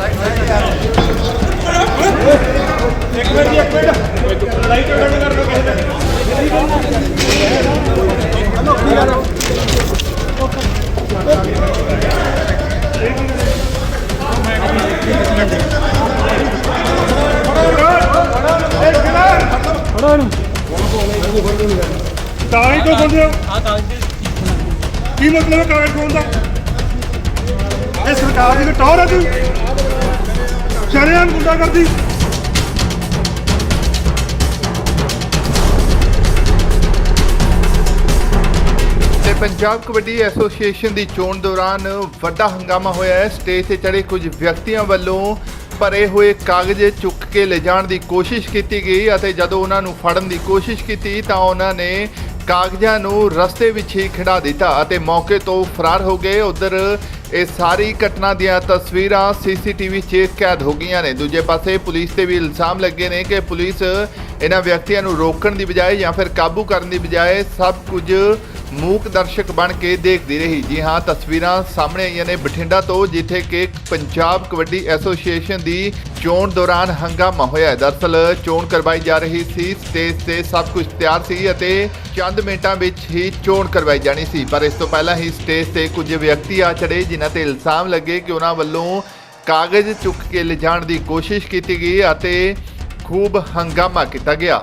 ਇੱਕ ਮਿੰਟ ਜੀ ਇੱਕ ਮਿੰਟ ਲੜਾਈ ਝਗੜਾ ਨਹੀਂ ਕਰਨਾ ਕਿਸੇ ਨੇ ਕਾਗਜ਼ ਤੋਂ ਬੰਦੇ ਹੋ ਕੀ ਮਤਲਬ ਹੈ ਕਾਗਜ਼ ਖੋਣ ਦਾ ਇਹ ਸਰਕਾਰ ਦੀ ਟੌਰ ਹੈ ਜੀ ਸ਼ਰਿਆਮ ਗੁੰਡਾ ਤੇ ਪੰਜਾਬ ਕਬੱਡੀ ਐਸੋਸੀਏਸ਼ਨ ਦੀ ਚੋਣ ਦੌਰਾਨ ਵੱਡਾ ਹੰਗਾਮਾ ਹੋਇਆ ਹੈ। ਸਟੇਜ ਤੇ ਚੜੇ ਕੁਝ ਵਿਅਕਤੀਆਂ ਵੱਲੋਂ ਭਰੇ ਹੋਏ ਕਾਗਜ਼ ਚੁੱਕ ਕੇ ਲਿਜਾਣ ਦੀ ਕੋਸ਼ਿਸ਼ ਕੀਤੀ ਗਈ ਅਤੇ ਜਦੋਂ ਉਹਨਾਂ ਨੂੰ ਫੜਨ ਦੀ ਕੋਸ਼ਿਸ਼ ਕੀਤੀ ਤਾਂ ਉਹਨਾਂ ਨੇ ਕਾਗਜ਼ਾਂ ਨੂੰ ਰਸਤੇ ਵਿੱਚ ਹੀ ਖਿਡਾ ਦਿੱਤਾ ਅਤੇ ਮੌਕੇ ਤੋਂ ਫਰਾਰ ਹੋ ਗਏ। ਉਧਰ ਇਹ ਸਾਰੀ ਘਟਨਾ ਦੀਆਂ ਤਸਵੀਰਾਂ ਸੀਸੀਟੀਵੀ 'ਚ ਕੈਦ ਹੋ ਗਈਆਂ ਨੇ। ਦੂਜੇ ਪਾਸੇ ਪੁਲਿਸ ਤੇ ਵੀ ਇਲਜ਼ਾਮ ਲੱਗੇ ਨੇ ਕਿ ਪੁਲਿਸ ਇਹਨਾਂ ਵਿਅਕਤੀਆਂ ਨੂੰ ਰੋਕਣ ਦੀ ਬਜਾਏ ਜਾਂ ਫਿਰ ਕਾਬੂ ਕਰਨ ਦੀ ਬਜਾਏ ਸਭ ਕੁਝ ਮੂਕ ਦਰਸ਼ਕ ਬਣ ਕੇ ਦੇਖਦੀ ਰਹੀ। ਜੀ ਹਾਂ, ਤਸਵੀਰਾਂ ਸਾਹਮਣੇ ਆਈਆਂ ਨੇ ਬਠਿੰਡਾ ਤੋਂ, ਜਿੱਥੇ ਕਿ ਪੰਜਾਬ ਕਬੱਡੀ ਐਸੋਸੀਏਸ਼ਨ ਦੀ ਚੋਣ ਦੌਰਾਨ ਹੰਗਾਮਾ ਹੋਇਆ ਦਰਸਲ ਚੋਣ ਕਰਵਾਈ ਜਾ ਰਹੀ ਸੀ, ਸਟੇਜ ਤੇ ਸਭ ਕੁਝ ਤਿਆਰ ਸੀ ਅਤੇ ਚੰਦ ਮਿੰਟਾਂ ਵਿੱਚ ਹੀ ਚੋਣ ਕਰਵਾਈ ਜਾਣੀ ਸੀ। ਪਰ ਇਸ ਤੋਂ ਪਹਿਲਾਂ ਹੀ ਸਟੇਜ ਤੇ ਕੁਝ ਵਿਅਕਤੀ ਆ ਚੜੇ, ਜਿਨ੍ਹਾਂ ਤੇ ਇਲਜ਼ਾਮ ਲੱਗੇ ਕਿ ਉਹਨਾਂ ਵੱਲੋਂ ਕਾਗਜ਼ ਚੁੱਕ ਕੇ ਲਿਜਾਣ ਦੀ ਕੋਸ਼ਿਸ਼ ਕੀਤੀ ਗਈ ਅਤੇ ਖੂਬ ਹੰਗਾਮਾ ਕੀਤਾ ਗਿਆ।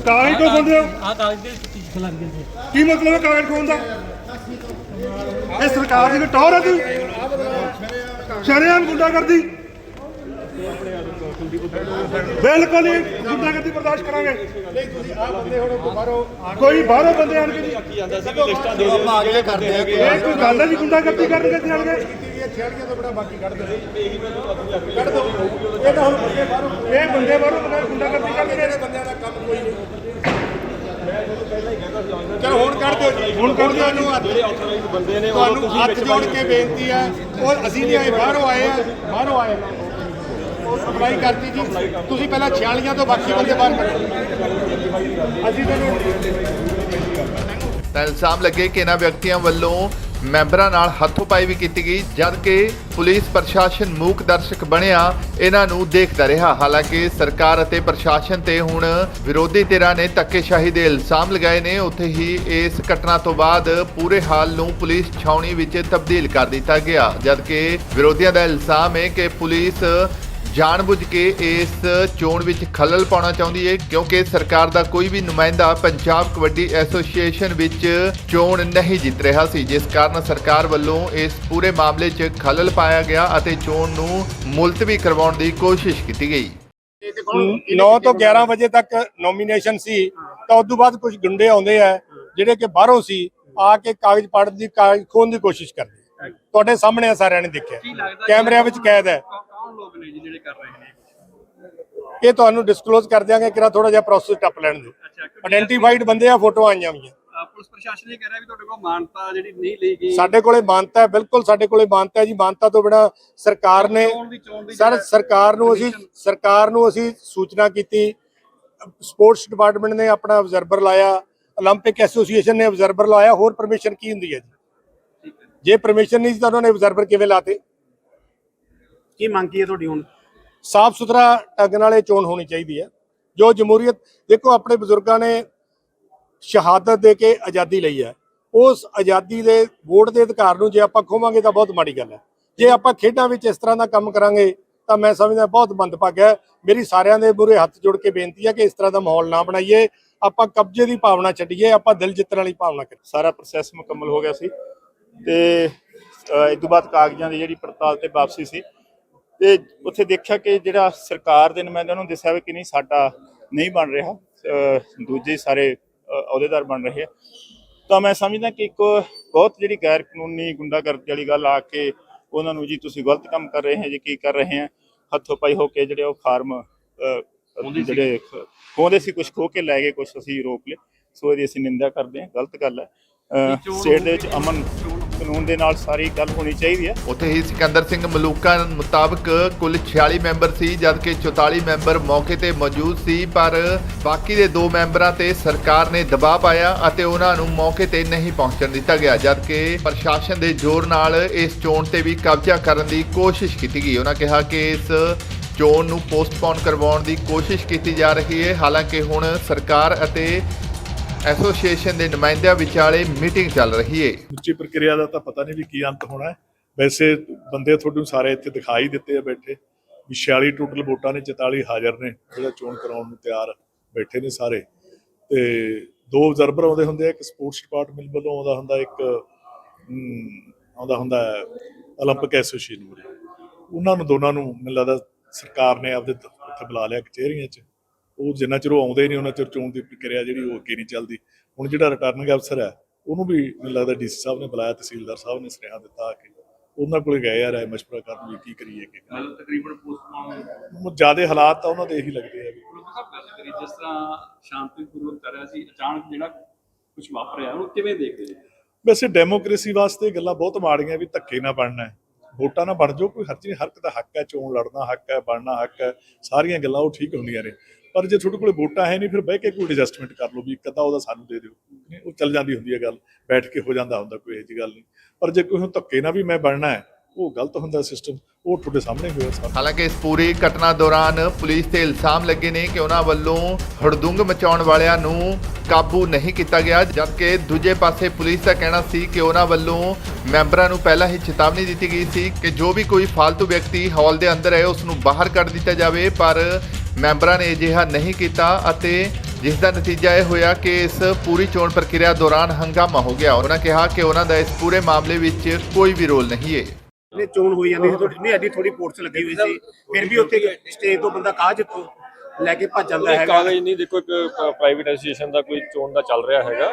ਕਾਗਜ਼ ਤੋਂ ਬੰਦੇ ਹੋ? ਆ ਕਾਗਜ਼ ਦੇ ਪਿੱਛੇ ਲੱਗ ਗਏ ਸੀ ਕੀ ਮਤਲਬ ਹੈ ਕਾਗਜ਼ ਖੋਣ ਦਾ? ਇਹ ਸਰਕਾਰ ਦੀ ਟੌਰ ਹੈ ਜੀ। ਸ਼ਰਿਆਮ ਗੁੰਡਾ ਕਰਦੀ ਬਿਲਕੁਲ ਹੀ ਗੁੰਡਾ ਕਰਦੀ ਬਰਦਾਸ਼ਤ ਕਰਾਂਗੇ। ਕੋਈ ਬਾਹਰੋਂ ਬੰਦੇ ਆਣ ਕੇ ਜੀ। ਆਪਾਂ ਅਗਲੇ ਕਰਦੇ ਆ ਇਹ ਕੋਈ ਗੱਲ ਹੈ ਜੀ ਗੁੰਡਾ ਕਰਦੀ ਕਰਨਗੇ ਜੀ ਆਣ ਕੇ ਇਹ ਬੰਦੇ ਬਾਹਰੋਂ ਬੰਦੇ ਗੁੰਡਾ ਕਰਦੀ ਕਰਨਗੇ ਬੰਦਿਆਂ ਦਾ ਕੰਮ ਕੋਈ ਨਹੀਂ ਚਲੋ ਹੁਣ ਕੱਢ ਦਿਓ ਜੀ ਹੁਣ ਕੱਢ ਦਿਓ ਇਹਨੂੰ ਹੱਥ ਬੰਦੇ ਨੇ ਤੁਹਾਨੂੰ ਹੱਥ ਜੋੜ ਕੇ ਬੇਨਤੀ ਹੈ ਉਹ ਅਸੀਂ ਨਹੀਂ ਆਏ ਬਾਹਰੋਂ ਆਏ ਆ ਬਾਹਰੋਂ ਆਏ ਨਾ ਅਪਲਾਈ ਕਰਤੀ ਜੀ। ਤੁਸੀਂ ਪਹਿਲਾਂ 46 ਤੋਂ ਬਾਕੀ ਬੰਦੇ ਬਾਹਰ ਕੱਢੋ। ਅਸੀਂ ਤੁਹਾਨੂੰ ਤਾਂ ਇਲਜ਼ਾਮ ਲੱਗੇ ਕਿ ਇਹਨਾਂ ਵਿਅਕਤੀਆਂ ਵੱਲੋਂ ਮੈਂਬਰਾਂ ਨਾਲ ਹੱਥੋਂ-ਪਾਈ ਵੀ ਕੀਤੀ ਗਈ ਜਦਕਿ ਪੁਲਿਸ ਪ੍ਰਸ਼ਾਸਨ ਮੂਕ ਦਰਸ਼ਕ ਬਣਿਆ, ਇਹਨਾਂ ਨੂੰ ਦੇਖਦਾ ਰਿਹਾ। ਹਾਲਾਂਕਿ ਸਰਕਾਰ ਅਤੇ ਪ੍ਰਸ਼ਾਸਨ ਤੇ ਹੁਣ ਵਿਰੋਧੀ ਧਿਰਾਂ ਨੇ ਧੱਕੇਸ਼ਾਹੀ ਦੇ ਇਲਜ਼ਾਮ ਲਗਾਏ ਨੇ। ਉੱਥੇ ਹੀ ਇਸ ਘਟਨਾ ਤੋਂ ਬਾਅਦ ਪੂਰੇ ਹਾਲ ਨੂੰ ਪੁਲਿਸ ਛਾਉਣੀ ਵਿੱਚ ਤਬਦੀਲ ਕਰ ਦਿੱਤਾ ਗਿਆ। ਜਦਕਿ ਵਿਰੋਧੀਆਂ ਦਾ ਇਲਜ਼ਾਮ ਹੈ ਕਿ ਪੁਲਿਸ ਜਾਣਬੁੱਝ ਕੇ ਇਸ ਚੋਣ ਵਿੱਚ ਖਲਲ ਪਾਉਣਾ ਚਾਹੁੰਦੀ ਹੈ ਕਿਉਂਕਿ ਸਰਕਾਰ ਦਾ ਕੋਈ ਵੀ ਨੁਮਾਇੰਦਾ ਪੰਜਾਬ ਕਬੱਡੀ ਐਸੋਸੀਏਸ਼ਨ ਵਿੱਚ ਚੋਣ ਨਹੀਂ ਜਿੱਤ ਰਿਹਾ ਸੀ ਜਿਸ ਕਾਰਨ ਸਰਕਾਰ ਵੱਲੋਂ ਇਸ ਪੂਰੇ ਮਾਮਲੇ 'ਚ ਖਲਲ ਪਾਇਆ ਗਿਆ ਅਤੇ ਚੋਣ ਨੂੰ ਮੁਲਤਵੀ ਕਰਵਾਉਣ ਦੀ ਕੋਸ਼ਿਸ਼ ਕੀਤੀ ਗਈ। 9 ਤੋਂ 11 ਵਜੇ ਤੱਕ ਨੋਮੀਨੇਸ਼ਨ ਸੀ ਤਾਂ ਉਸ ਤੋਂ ਬਾਅਦ ਕੁਝ ਗੁੰਡੇ ਆਉਂਦੇ ਆ ਜਿਹੜੇ ਕਿ ਬਾਹਰੋਂ ਸੀ ਆ ਕੇ ਕਾਗਜ਼ ਪੜ੍ਹਨ ਦੀ ਕਾਗਜ਼ ਖੋਣ ਦੀ ਕੋਸ਼ਿਸ਼ ਕਰਦੇ। ਤੁਹਾਡੇ ਸਾਹਮਣੇ ਸਾਰਿਆਂ ਨੇ ਦੇਖਿਆ। ਕੈਮਰਿਆਂ ਵਿੱਚ ਕੈਦ ਹੈ। ਕੌਣ ਲੋਕ ਨੇ ਜੀ ਜਿਹੜੇ ਕਰ ਰਹੇ ਨੇ ਇਹ ਤੁਹਾਨੂੰ ਡਿਸਕਲੋਜ਼ ਕਰ ਦਿਆਂਗੇ ਕਿਰਾ ਥੋੜਾ ਜਿਹਾ ਪ੍ਰੋਸੈਸ ਟੱਪ ਲੈਣ ਦਿਓ ਅੱਛਾ ਕਿਉਂਕਿ, ਆਇਡੈਂਟੀਫਾਈਡ ਬੰਦੇ ਆ ਫੋਟੋ ਆਈਆਂ ਹੋਈਆਂ ਅ, ਪੁਲਿਸ ਪ੍ਰਸ਼ਾਸਨ ਇਹ ਕਹਿ ਰਿਹਾ ਵੀ ਤੁਹਾਡੇ ਕੋਲ ਮਾਨਤਾ ਜਿਹੜੀ ਨਹੀਂ ਲਈ ਗਈ ਸਾਡੇ ਕੋਲੇ ਮਾਨਤਾ ਹੈ ਬਿਲਕੁਲ ਸਾਡੇ ਕੋਲੇ ਮਾਨਤਾ ਹੈ ਜੀ ਮਾਨਤਾ ਤੋਂ ਬਿਨਾ ਸਰਕਾਰ ਨੇ ਚੋਣ ਦੀ ਚੋਣ ਦੀ ਸਰ ਜਿਹੜਾ ਸਰਕਾਰ ਨੂੰ ਅਸੀਂ commission- ਸਰਕਾਰ ਨੂੰ ਅਸੀਂ ਸੂਚਨਾ ਕੀਤੀ ਸਪੋਰਟਸ ਡਿਪਾਰਟਮੈਂਟ ਨੇ ਆਪਣਾ ਆਬਜ਼ਰਵਰ ਲਾਇਆ 올림픽 ਐਸੋਸੀਏਸ਼ਨ ਨੇ ਆਬਜ਼ਰਵਰ ਲਾਇਆ ਹੋਰ ਪਰਮਿਸ਼ਨ ਕੀ ਹੁੰਦੀ ਹੈ ਜੀ ਜੇ ਪਰਮਿਸ਼ਨ ਨਹੀਂ ਸੀ ਤਾਂ ਉਹਨਾਂ ਨੇ ਆਬਜ਼ਰਵਰ ਕਿਵੇਂ ਲਾਤੇ ਕੀ ਮੰਗ ਕੀ ਹੈ ਤੁਹਾਡੀ ਹੁਣ? ਸਾਫ਼ ਸੁਥਰਾ ਢੰਗ ਨਾਲ ਇਹ ਚੋਣ ਹੋਣੀ ਚਾਹੀਦੀ ਹੈ। ਜੋ ਜਮਹੂਰੀਅਤ ਦੇਖੋ ਆਪਣੇ ਬਜ਼ੁਰਗਾਂ ਨੇ ਸ਼ਹਾਦਤ ਦੇ ਕੇ ਆਜ਼ਾਦੀ ਲਈ ਹੈ। ਉਸ ਆਜ਼ਾਦੀ ਦੇ ਵੋਟ ਦੇ ਅਧਿਕਾਰ ਨੂੰ ਜੇ ਆਪਾਂ ਖੋਵਾਂਗੇ ਤਾਂ ਬਹੁਤ ਮਾੜੀ ਗੱਲ ਹੈ। ਜੇ ਆਪਾਂ ਖੇਡਾਂ ਵਿੱਚ ਇਸ ਤਰ੍ਹਾਂ ਦਾ ਕੰਮ ਕਰਾਂਗੇ ਤਾਂ ਮੈਂ ਸਮਝਦਾ ਬਹੁਤ ਮੰਦਭਾਗਾ ਹੈ। ਮੇਰੀ ਸਾਰਿਆਂ ਦੇ ਮੂਹਰੇ ਹੱਥ ਜੋੜ ਕੇ ਬੇਨਤੀ ਹੈ ਕਿ ਇਸ ਤਰ੍ਹਾਂ ਦਾ ਮਾਹੌਲ ਨਾ ਬਣਾਈਏ। ਆਪਾਂ ਕਬਜ਼ੇ ਦੀ ਭਾਵਨਾ ਛੱਡੀਏ ਆਪਾਂ ਦਿਲ ਜਿੱਤਣ ਵਾਲੀ ਭਾਵਨਾ ਕਰੀਏ। ਸਾਰਾ ਪ੍ਰੋਸੈਸ ਮੁਕੰਮਲ ਹੋ ਗਿਆ ਸੀ ਤੇ ਇਸ ਤੋਂ ਬਾਅਦ ਕਾਗਜ਼ਾਂ ਦੀ ਜਿਹੜੀ ਪੜਤਾਲ ਤੇ ਵਾਪਸੀ ਸੀ ਤੇ ਉੱਥੇ ਦੇਖਿਆ ਕਿ ਜਿਹੜਾ ਸਰਕਾਰ ਦੇ ਨੁਮਾਇੰਦਿਆਂ ਨੂੰ ਦੱਸਿਆ ਵੀ ਕਿ ਨਹੀਂ ਸਾਡਾ ਨਹੀਂ ਬਣ ਰਿਹਾ ਦੂਜੇ ਸਾਰੇ ਅਹ, ਅਹੁਦੇਦਾਰ ਬਣ ਰਹੇ ਆ। ਤਾਂ ਮੈਂ ਸਮਝਦਾ ਕਿ ਇੱਕ ਬਹੁਤ ਜਿਹੜੀ ਗੈਰ ਕਾਨੂੰਨੀ ਗੁੰਡਾਗਰਦੀ ਵਾਲੀ ਗੱਲ ਆ ਕੇ ਉਹਨਾਂ ਨੂੰ ਜੀ ਤੁਸੀਂ ਗਲਤ ਕੰਮ ਕਰ ਰਹੇ ਹੋ ਜੀ ਕੀ ਕਰ ਰਹੇ ਆ ਹੱਥੋਂ ਪਾਈ ਹੋ ਕੇ ਜਿਹੜੇ ਉਹ ਫਾਰਮ ਜਿਹੜੇ ਖ- ਖੋਹਦੇ ਸੀ ਕੁਝ ਖੋ ਕੇ ਲੈ ਗਏ ਕੁਝ ਅਸੀਂ ਰੋਕ ਲਏ। ਸੋ ਇਹਦੀ ਅਸੀਂ ਨਿੰਦਾ ਕਰਦੇ ਹਾਂ ਗਲਤ ਗੱਲ ਹੈ। ਸਟੇਟ ਦੇ ਵਿੱਚ ਅਮਨ ਕਾਨੂੰਨ ਦੇ ਨਾਲ ਸਾਰੀ ਗੱਲ ਹੋਣੀ ਚਾਹੀਦੀ ਹੈ। ਉੱਥੇ ਹੀ ਸਿਕੰਦਰ ਸਿੰਘ ਮਲੂਕਾ ਮੁਤਾਬਕ ਕੁੱਲ 46 ਮੈਂਬਰ ਸੀ, ਜਦਕਿ 44 ਮੈਂਬਰ ਮੌਕੇ ਤੇ ਮੌਜੂਦ ਸੀ, ਪਰ ਬਾਕੀ ਦੇ ਦੋ ਮੈਂਬਰਾਂ ਤੇ ਸਰਕਾਰ ਨੇ ਦਬਾਅ ਪਾਇਆ ਅਤੇ ਉਹਨਾਂ ਨੂੰ ਮੌਕੇ ਤੇ ਨਹੀਂ ਪਹੁੰਚਣ ਦਿੱਤਾ ਗਿਆ, ਜਦਕਿ ਪ੍ਰਸ਼ਾਸਨ ਦੇ ਜ਼ੋਰ ਨਾਲ ਇਸ ਚੋਣ ਤੇ ਵੀ ਕਬਜ਼ਾ ਕਰਨ ਦੀ ਕੋਸ਼ਿਸ਼ ਕੀਤੀ ਗਈ। ਉਹਨਾਂ ਕਿਹਾ ਕਿ ਇਸ ਚੋਣ ਨੂੰ ਪੋਸਟਪੋਨ ਕਰਵਾਉਣ ਦੀ ਕੋਸ਼ਿਸ਼ ਕੀਤੀ ਜਾ ਰਹੀ ਹੈ। ਹਾਲਾਂਕਿ ਹੁਣ ਸਰਕਾਰ ਅਤੇ ਐਸੋਸੀਏਸ਼ਨ ਦੇ ਨੁਮਾਇੰਦਿਆਂ ਵਿਚਾਲੇ ਮੀਟਿੰਗ ਚੱਲ ਰਹੀ ਹੈ ਉੱਚੀ ਪ੍ਰਕਿਰਿਆ ਦਾ ਤਾਂ ਪਤਾ ਨਹੀਂ ਵੀ ਕੀ ਅੰਤ ਹੋਣਾ ਹੈ ਵੈਸੇ ਬੰਦੇ ਤੁਹਾਨੂੰ ਸਾਰੇ ਇੱਥੇ ਦਿਖਾਈ ਦਿੱਤੇ ਆ ਬੈਠੇ ਵੀ 46 ਟੋਟਲ ਵੋਟਾਂ ਨੇ 44 ਹਾਜ਼ਰ ਨੇ ਜਿਹੜਾ ਚੋਣ ਕਰਾਉਣ ਨੂੰ ਤਿਆਰ ਬੈਠੇ ਨੇ ਸਾਰੇ ਤੇ ਦੋ ਅਬਜ਼ਰਵਰ ਆਉਂਦੇ ਹੁੰਦੇ ਆ ਇੱਕ ਸਪੋਰਟਸ ਡਿਪਾਰਟਮੈਂਟ ਵੱਲੋਂ ਆਉਂਦਾ ਹੁੰਦਾ ਇੱਕ ਅਮ, ਆਉਂਦਾ ਹੁੰਦਾ 올림픽 ਐਸੋਸੀਏਸ਼ਨ ਵੱਲੋਂ ਉਹਨਾਂ ਨੂੰ ਦੋਨਾਂ ਨੂੰ ਮੈਨੂੰ ਲੱਗਦਾ ਸਰਕਾਰ ਨੇ ਆਪਦੇ ਦ- ਉੱਥੇ ਬੁਲਾ ਲਿਆ ਕਚਹਿਰੀਆਂ 'ਚ ਉਹ ਜਿੰਨਾ ਚਿਰ ਉਹ ਆਉਂਦੇ ਨਹੀਂ ਉਹਨਾਂ ਚਿਰ ਚੋਣ ਦੀ ਪ੍ਰਕਿਰਿਆ ਜਿਹੜੀ ਉਹ ਅੱਗੇ ਨਹੀਂ ਚੱਲਦੀ। ਹੁਣ ਜਿਹੜਾ ਰਿਟਰਨਿੰਗ ਅਫਸਰ ਹੈ ਉਹਨੂੰ ਵੀ ਮੈਨੂੰ ਲੱਗਦਾ ਡੀਸੀ ਸਾਹਿਬ ਨੇ ਬੁਲਾਇਆ ਤਹਿਸੀਲਦਾਰ ਸਾਹਿਬ ਨੇ ਸੁਨੇਹਾ ਦਿੱਤਾ ਆ ਕੇ। ਉਹਨਾਂ ਕੋਲੇ ਗਏ ਆ ਰਾਏ ਮਸ਼ਵਰਾ ਕਰਨ ਵੀ ਕੀ ਕਰੀਏ ਕੀ ਮਤਲਬ ਤਕਰੀਬਨ ਪੋਸਟਮਾਰਟਮ ਜ਼ਿਆਦਾ ਹਾਲਾਤ ਤਾਂ ਉਹਨਾਂ ਦੇ ਇਹੀ ਲੱਗਦੇ ਆ ਵੀ। ਜਿਸ ਤਰ੍ਹਾਂ ਸ਼ਾਂਤੀਪੂਰਵਕ ਕਰ ਰਿਹਾ ਸੀ ਅਚਾਨਕ ਜਿਹੜਾ ਕੁਝ ਵਾਪਰਿਆ ਉਹਨੂੰ ਕਿਵੇਂ ਦੇਖਦੇ ਜੀ ਵੈਸੇ ਡੈਮੋਕ੍ਰੇਸੀ ਵਾਸਤੇ ਗੱਲਾਂ ਬਹੁਤ ਮਾੜੀਆਂ ਵੀ ਧੱਕੇ ਨਾ ਬਣਨਾ ਹੈ। ਵੋਟਾਂ ਨਾ ਬਣ ਜਾਓ ਕੋਈ ਹਰਜ ਨਹੀਂ ਹਰਕ ਦਾ ਹੱਕ ਹੈ ਚੋਣ ਲੜਨਾ ਹੱਕ ਹੈ ਬਣਨਾ ਹੱਕ ਹੈ ਸਾਰੀਆਂ ਗੱਲਾਂ ਉਹ ਠੀਕ ਹੁੰਦੀਆਂ ਨੇ। ਪਰ ਜੇ ਤੁਹਾਡੇ ਕੋਲੇ ਵੋਟਾਂ ਹੈ ਨਹੀਂ, ਫਿਰ ਬਹਿ ਕੇ ਕੋਈ ਐਡਜਸਟਮੈਂਟ ਕਰ ਲਓ ਵੀ ਇੱਕ ਅੱਧਾ ਉਹਦਾ ਸਾਨੂੰ ਦੇ ਦਿਓ। ਉਹ ਚੱਲ ਜਾਂਦੀ ਹੁੰਦੀ ਹੈ ਗੱਲ, ਬੈਠ ਕੇ ਹੋ ਜਾਂਦਾ ਹੁੰਦਾ ਕੋਈ ਇਹੋ ਜਿਹੀ ਗੱਲ ਨਹੀਂ। ਪਰ ਜੇ ਕੋਈ ਧੱਕੇ ਨਾਲ ਵੀ ਮੈਂ ਬਣਨਾ ਹੈ, ਉਹ ਗਲਤ ਹੁੰਦਾ ਸਿਸਟਮ ਉਹ ਤੁਹਾਡੇ ਸਾਹਮਣੇ ਹੋਇਆ ਸਾਰਾ। ਹਾਲਾਂਕਿ ਇਸ ਪੂਰੀ ਘਟਨਾ ਦੌਰਾਨ ਪੁਲਿਸ ਤੇ ਇਲਜ਼ਾਮ ਲੱਗੇ ਨੇ ਕਿ ਉਹਨਾਂ ਵੱਲੋਂ ਹੜਦੁੰਗ ਮਚਾਉਣ ਵਾਲਿਆਂ ਨੂੰ ਕਾਬੂ ਨਹੀਂ ਕੀਤਾ ਗਿਆ, ਜਦਕਿ ਦੂਜੇ ਪਾਸੇ ਪੁਲਿਸ ਦਾ ਕਹਿਣਾ ਸੀ ਕਿ ਉਹਨਾਂ ਵੱਲੋਂ ਮੈਂਬਰਾਂ ਨੂੰ ਪਹਿਲਾਂ ਹੀ ਚੇਤਾਵਨੀ ਦਿੱਤੀ ਗਈ ਸੀ ਕਿ ਜੋ ਵੀ ਕੋਈ ਫਾਲਤੂ ਵਿਅਕਤੀ ਹਾਲ ਦੇ ਅੰਦਰ ਹੈ ਉਸ ਨੂੰ ਬਾਹਰ ਕੱਢ ਦਿੱਤਾ ਜਾਵੇ, ਪਰ ਮੈਂਬਰਾਂ ਨੇ ਅਜਿਹਾ ਨਹੀਂ ਕੀਤਾ ਅਤੇ ਜਿਸ ਦਾ ਨਤੀਜਾ ਇਹ ਹੋਇਆ ਕਿ ਇਸ ਪੂਰੀ ਚੋਣ ਪ੍ਰਕਿਰਿਆ ਦੌਰਾਨ ਹੰਗਾਮਾ ਹੋ ਗਿਆ। ਉਹਨਾਂ ਕਿਹਾ ਕਿ ਉਹਨਾਂ ਦਾ ਇਸ ਪੂਰੇ ਮਾਮਲੇ ਵਿੱਚ ਕੋਈ ਵੀ ਰੋਲ ਨਹੀਂ ਹੈ ਨੇ ਚੋਣ ਹੋਈ ਜਾਂਦੀ ਸੀ, ਤੁਹਾਡੀ ਨਹੀਂ, ਐਡੀ ਥੋੜੀ ਪੋਰਟਸ ਲੱਗੀ ਹੋਈ ਸੀ। ਫਿਰ ਵੀ ਉੱਥੇ ਸਟੇਜ ਤੋਂ ਬੰਦਾ ਕਾਹ ਜਿੱਤੋਂ ਲੈ ਕੇ ਭੱਜ ਜਾਂਦਾ ਹੈਗਾ। ਕਾਗਜ਼ ਨਹੀਂ ਦੇਖੋ ਇੱਕ ਪ੍ਰਾਈਵੇਟ ਐਸੋਸੀਏਸ਼ਨ ਦਾ ਕੋਈ ਚੋਣ ਦਾ ਚੱਲ ਰਿਹਾ ਹੈਗਾ।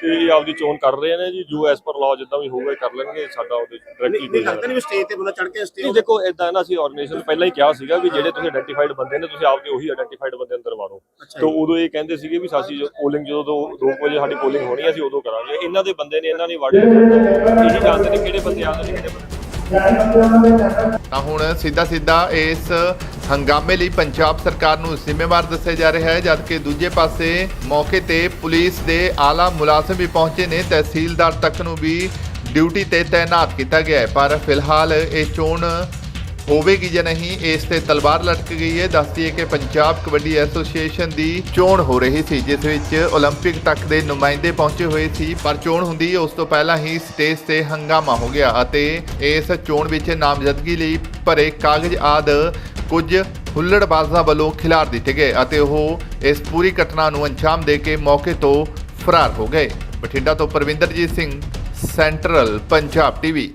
ਤੇ ਆਪਦੀ ਚੋਣ ਕਰ ਰਹੇ ਨੇ ਜੀ ਜੋ ਐਸ ਪਰ ਲਾਅ ਜਿੱਦਾਂ ਵੀ ਹੋਊਗਾ ਕਰ ਲੈਣਗੇ ਸਾਡਾ ਉਹਦੇ ਡਾਇਰੈਕਟਲੀ ਨਹੀਂ ਨਹੀਂ ਲੱਗਦਾ ਨਹੀਂ ਸਟੇਜ ਤੇ ਬੰਦਾ ਚੜ ਕੇ ਨਹੀਂ ਸਟੇਜ ਦੇਖੋ ਇਦਾਂ ਨਾ ਅਸੀਂ ਆਰਗੇਨਾਈਜੇਸ਼ਨ ਪਹਿਲਾਂ ਹੀ ਕਿਹਾ ਸੀਗਾ ਵੀ ਜਿਹੜੇ ਤੁਸੀਂ ਆਇਡੈਂਟੀਫਾਈਡ ਬੰਦੇ ਨੇ ਤੁਸੀਂ ਆਪਦੇ ਉਹੀ ਆਇਡੈਂਟੀਫਾਈਡ ਬੰਦੇ ਅੰਦਰ ਵਾੜੋ। ਤੇ ਉਦੋਂ ਇਹ ਕਹਿੰਦੇ ਸੀਗੇ ਵੀ ਸਾਸੀ ਜੋ ਪੋਲਿੰਗ ਜਦੋਂ ਦੋ ਦੋ ਕੁ ਵਜੇ ਸਾਡੀ ਪੋਲਿੰਗ ਹੋਣੀ ਹੈ, ਅਸੀਂ ਉਦੋਂ ਕਰਾਂਗੇ। ਇਹਨਾਂ ਦੇ ਬੰਦੇ ਨੇ ਇਹਨਾਂ ਨੇ ਵਾੜੇ। ਇਹੀ ਜਾਣਦੇ ਨੇ ਕਿਹੜੇ ਬੰਦੇ ਆਉਂਦੇ ਨੇ ਕਿਹੜੇ ਬੰਦੇ ਤਾਂ ਹੁਣ ਸਿੱਧਾ ਸਿੱਧਾ ਇਸ ਹੰਗਾਮੇ ਲਈ ਪੰਜਾਬ ਸਰਕਾਰ ਨੂੰ ਜ਼ਿੰਮੇਵਾਰ ਦੱਸਿਆ ਜਾ ਰਿਹਾ ਹੈ ਜਦਕਿ ਦੂਜੇ ਪਾਸੇ ਮੌਕੇ ਤੇ ਪੁਲਿਸ ਦੇ ਆਲਾ ਮੁਲਾਜ਼ਮ ਵੀ ਪਹੁੰਚੇ ਨੇ, ਤਹਿਸੀਲਦਾਰ ਤੱਕ ਨੂੰ ਵੀ ਡਿਊਟੀ ਤੇ ਤਾਇਨਾਤ ਕੀਤਾ ਗਿਆ ਹੈ। ਪਰ ਫਿਲਹਾਲ ਇਹ ਚੋਣ ਹੋਵੇਗੀ ਜਾਂ ਨਹੀਂ ਇਸ ਤੇ ਤਲਵਾਰ ਲਟਕ ਗਈ ਹੈ ਦੱਸਦੀ ਹੈ ਕਿ ਪੰਜਾਬ ਕਬੱਡੀ ਐਸੋਸੀਏਸ਼ਨ ਦੀ ਚੋਣ ਹੋ ਰਹੀ ਸੀ ਜਿਸ ਵਿੱਚ 올림픽 ਤੱਕ ਦੇ ਨੁਮਾਇੰਦੇ ਪਹੁੰਚੇ ਹੋਏ ਸੀ ਪਰ ਚੋਣ ਹੁੰਦੀ ਉਸ ਤੋਂ ਪਹਿਲਾਂ ਹੀ ਸਟੇਜ ਤੇ ਹੰਗਾਮਾ ਹੋ ਗਿਆ ਅਤੇ ਇਸ ਚੋਣ ਵਿੱਚ ਨਾਮਜ਼ਦਗੀ ਲਈ ਭਰੇ ਕਾਗਜ਼ ਆਦ ਕੁਝ ਹੁੱਲੜਬਾਜ਼ਾਂ ਵੱਲੋਂ ਖਿਲਾਰ ਦਿੱਤੇ ਗਏ ਅਤੇ ਉਹ ਇਸ ਪੂਰੀ ਘਟਨਾ ਨੂੰ ਅੰਜਾਮ ਦੇ ਕੇ ਮੌਕੇ ਤੋਂ ਫਰਾਰ ਹੋ ਗਏ ਬਠਿੰਡਾ ਤੋਂ ਪਰਵਿੰਦਰਜੀਤ ਸਿੰਘ ਸੈਂਟਰਲ ਪੰਜਾਬ ਟੀਵੀ